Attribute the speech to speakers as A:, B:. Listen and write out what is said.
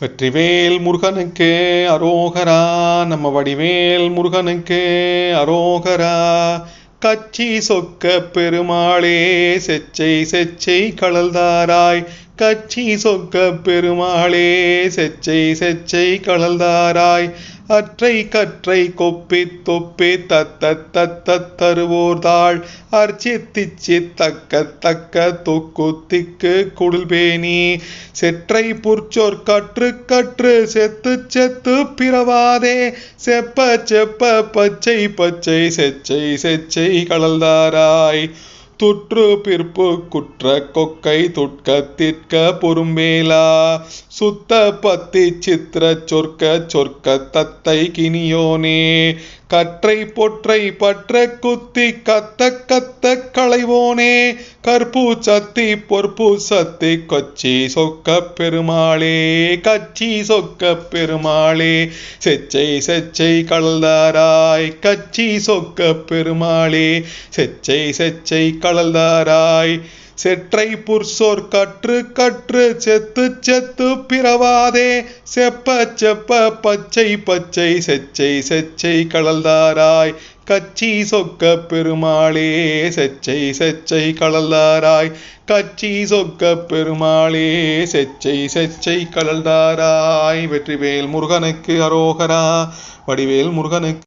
A: வெற்றிவேல் முருகனுக்கு அரோகரா நம்ம வடிவேல் முருகனுக்கு அரோகரா. கச்சி சொக்க பெருமாளே செச்சை செச்சை கடல்தாராய் கச்சி சொக்க பெருமாளே செச்சை செச்சை கழல்தாராய் அற்றை கற்றை கொப்பி தொப்பி தத்த தத்த தருவோர் தருவோர்தாள் அர்ச்சித்திச்சி தக்க தக்க தொக்கு திக்கு குடில்பேணி செற்றை புற்சொற் கற்று கற்று செத்து செத்து பிறவாதே செப்ப செப்ப பச்சை பச்சை செச்சை செச்சை கழல்தாராய். துற்று பிற்பு குற்ற கொக்கை துட்க திற்க பொறும்பேலா சுத்த பத்தி சித்திர சொற்க சொற்க தத்தை கினியோனே. கற்றை பொற்றை பற்ற குத்தி கத்த கத்த களைவோனே. கற்பூ சத்தி பொற்பு சத்தி கொச்சி சொக்க பெருமாளே. கச்சி சொக்க பெருமாளே. செச்சை செச்சை கலந்தாராய் கச்சி சொக்க பெருமாளே. செச்சை செச்சை கலந்தாராய் செற்றை புர்சோர் கற்று கற்று செத்து செத்து பிறவாதே. செப்ப செப்ப பச்சை பச்சை செச்சை செச்சை கடல்தாராய். கச்சி சொக்க பெருமாளே செச்சை செச்சை கடல்தாராய். கச்சி சொக்க பெருமாளே செச்சை செச்சை கடல்தாராய். வெற்றிவேல் முருகனுக்கு அரோகரா. வடிவேல் முருகனுக்கு